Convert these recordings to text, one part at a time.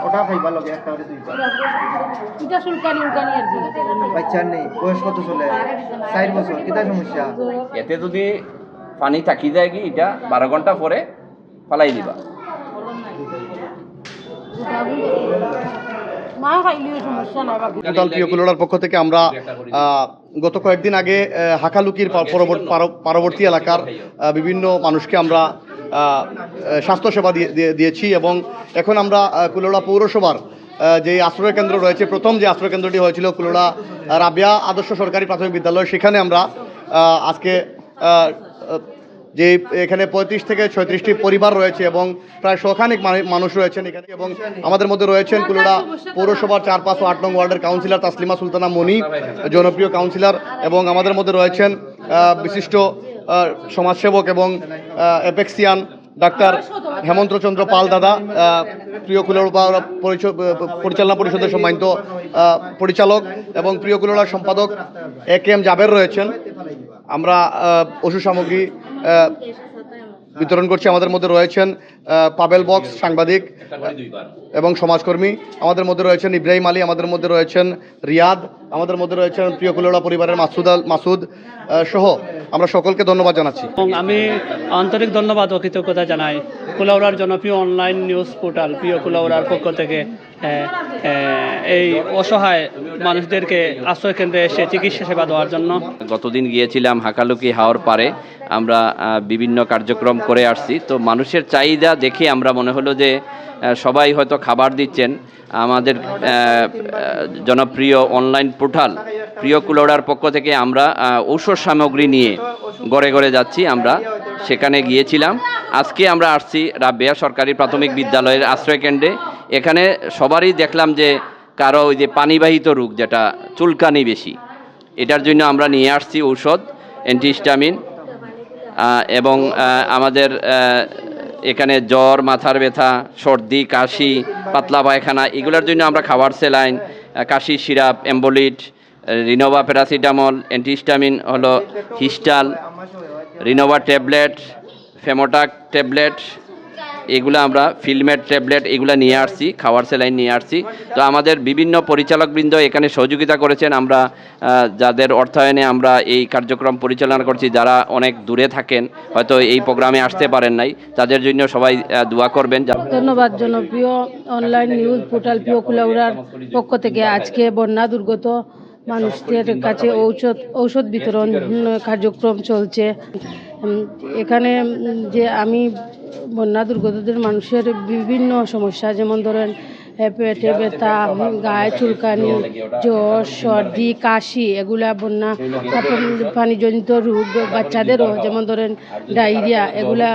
ওটা খাইবা লগে একটা করে দুইবার এটা সুলকানি উলকানি আর কি। বাচ্চার নেই বয়স কত চলে? চার বছর কিতা সমস্যা? এতে যদি পানি থাকি যায় কি এটা বারো ঘণ্টা পরে ফালাই দিবা। কুলোড়ার পক্ষ থেকে আমরা আহ, গত কয়েকদিন আগে হাকালুকির পর- পরবর্তী এলাকার বিভিন্ন মানুষকে আমরা স্বাস্থ্যসেবা দিয়ে- দিয়ে- দিয়েছি এবং এখন আমরা কুলোড়া পৌরসভার যে আশ্রয় কেন্দ্র রয়েছে, প্রথম যে আশ্রয় কেন্দ্রটি হয়েছিল কুলোড়া রাবিয়া আদর্শ সরকারি প্রাথমিক বিদ্যালয়, সেখানে আমরা আজকে যে এখানে পঁয়ত্রিশ থেকে ছয়ত্রিশটি পরিবার রয়েছে এবং প্রায় শখানিক মানে- মানুষ রয়েছেন এখানে এবং আমাদের মধ্যে রয়েছেন কুলোড়া পৌরসভার চার পাঁচ ও আট নং ওয়ার্ডের কাউন্সিলর তাসলিমা সুলতানা মনি জনপ্রিয় কাউন্সিলর এবং আমাদের মধ্যে রয়েছেন বিশিষ্ট সমাজসেবক এবং এপেক্সিয়ান ডাক্তার হেমন্তচন্দ্র পাল দাদা প্রিয় কুলোড়া পরিচ- পরিচালনা পরিষদের সম্মানিত পরিচালক এবং প্রিয় কুলোড়ার সম্পাদক এ কে এম জাবের রয়েছেন। আমরা ওষুধ সামগ্রী বিতরণ করছি আমাদের মধ্যে রয়েছেন পাবেল বক্স সাংবাদিক এবং সমাজকর্মী। আমাদের মধ্যে রয়েছেন ইব্রাহিম আলী আমাদের মধ্যে রয়েছেন রিয়াদ আমাদের মধ্যে রয়েছেন প্রিয় কুলোড়া পরিবারের মাসুদ আল মাসুদ সহ। আমরা সকলকে ধন্যবাদ জানাচ্ছি। এবং আমি আন্তরিক ধন্যবাদ ও কৃতজ্ঞতা জানাই কুলাউড়ার জনপ্রিয় অনলাইন নিউজ পোর্টাল প্রিয় কুলাউড়ার পক্ষ থেকে। এই অসহায় মানুষদেরকে আশ্রয় কেন্দ্রে এসে চিকিৎসা সেবা দেওয়ার জন্য। গতদিন গিয়েছিলাম হাকালুকি হাওর পারে। আমরা বিভিন্ন কার্যক্রম করে আসছি। তো মানুষের চাহিদা দেখে আমরা মনে হলো যে সবাই হয়তো খাবার দিচ্ছেন। আমাদের জনপ্রিয় অনলাইন পোর্টাল প্রিয় কুলোড়ার পক্ষ থেকে আমরা ঔষধ সামগ্রী নিয়ে গড়ে গড়ে যাচ্ছি। আমরা সেখানে গিয়েছিলাম। আজকে আমরা আসছি রাবেয়া সরকারি প্রাথমিক বিদ্যালয়ের আশ্রয় কেন্দ্রে। এখানে সবারই দেখলাম যে কারও ওই যে পানিবাহিত রোগ যেটা চুলকানি বেশি। এটার জন্য আমরা নিয়ে আসছি ঔষধ অ্যান্টিস্টামিন এবং আমাদের এখানে জ্বর মাথার ব্যথা সর্দি কাশি পাতলা পায়খানা এগুলোর জন্য আমরা খাবার স্যালাইন আহ, কাশি সিরাপ এম্বোলিট রিনোভা প্যারাসিটামল অ্যান্টিস্টামিন হলো হিস্টাল রিনোভা ট্যাবলেট ফেমোটাক ট্যাবলেট এগুলো আমরা ফিল্মের ট্যাবলেট এগুলো নিয়ে আসছি, খাওয়ার স্যালাইন নিয়ে আসছি। তো আমাদের বিভিন্ন পরিচালকবৃন্দ এখানে সহযোগিতা করেছেন। আমরা যাদের অর্থায়নে আমরা এই কার্যক্রম পরিচালনা করছি, যারা অনেক দূরে থাকেন, হয়তো এই প্রোগ্রামে আসতে পারেন নাই, তাদের জন্য সবাই দোয়া করবেন। ধন্যবাদ জনপ্রিয় অনলাইন নিউজ পোর্টাল প্রিয় কুলাউড়ার পক্ষ থেকে। আজকে বন্যা দুর্গত মানুষদের কাছে ঔষধ ঔষধ বিতরণ কার্যক্রম চলছে। এখানে যে আমি বন্যা দুর্গতদের মানুষের বিভিন্ন সমস্যা যেমন ধরেন পেটে ব্যথা গায়ে চুলকানি জ্বর সর্দি কাশি এগুলা বন্যা তারপর পানিজনিত রোগ বাচ্চাদেরও যেমন ধরেন ডায়রিয়া এগুলা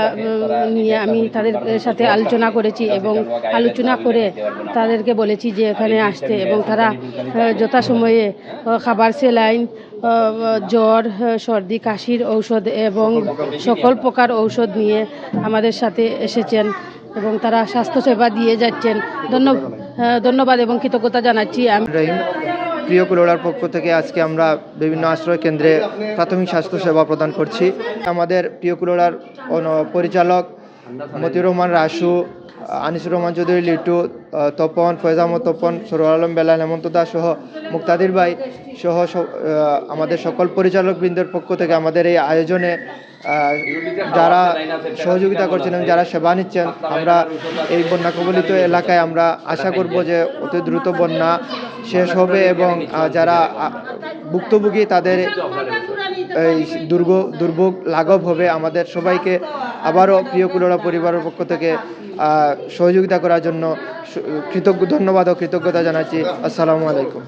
নিয়ে আমি তাদের সাথে আলোচনা করেছি এবং আলোচনা করে তাদেরকে বলেছি যে এখানে আসতে এবং তারা যথাসময়ে খাবার সেলাইন জ্বর সর্দি কাশির ঔষধ এবং সকল প্রকার ঔষধ নিয়ে আমাদের সাথে এসেছেন। এবং তারা স্বাস্থ্যসেবা দিয়ে যাচ্ছেন। ধন্য- আহ, ধন্যবাদ এবং কৃতজ্ঞতা জানাচ্ছি। আমি প্রিয় কুলোড়ার পক্ষ থেকে আজকে আমরা বিভিন্ন আশ্রয় কেন্দ্রে প্রাথমিক স্বাস্থ্য সেবা প্রদান করছি। আমাদের প্রিয় কুলোড়ার পরিচালক মতিউর রহমান রাসু আনিসুর রহমান চৌধুরী লিটু তপন ফয়েজ আহমদ তপন সরোয়ার আলম বেলাল হেমন্ত দাস সহ মুক্তাদির ভাই সহ আমাদের সকল পরিচালকবৃন্দের পক্ষ থেকে আমাদের এই আয়োজনে যারা সহযোগিতা করছেন এবং যারা সেবা নিচ্ছেন, আমরা এই বন্যা কবলিত এলাকায় আমরা আশা করব যে অতি দ্রুত বন্যা শেষ হবে এবং যারা ভুক্তভোগী তাদের এই দুর্গ, দুর্ভোগ লাঘব হবে। আমাদের সবাইকে আবারও প্রিয় কুলোড়া পরিবারের পক্ষ থেকে সহযোগিতা করার জন্য কৃতজ্ঞ, ধন্যবাদ ও কৃতজ্ঞতা জানাচ্ছি। আসসালামু আলাইকুম।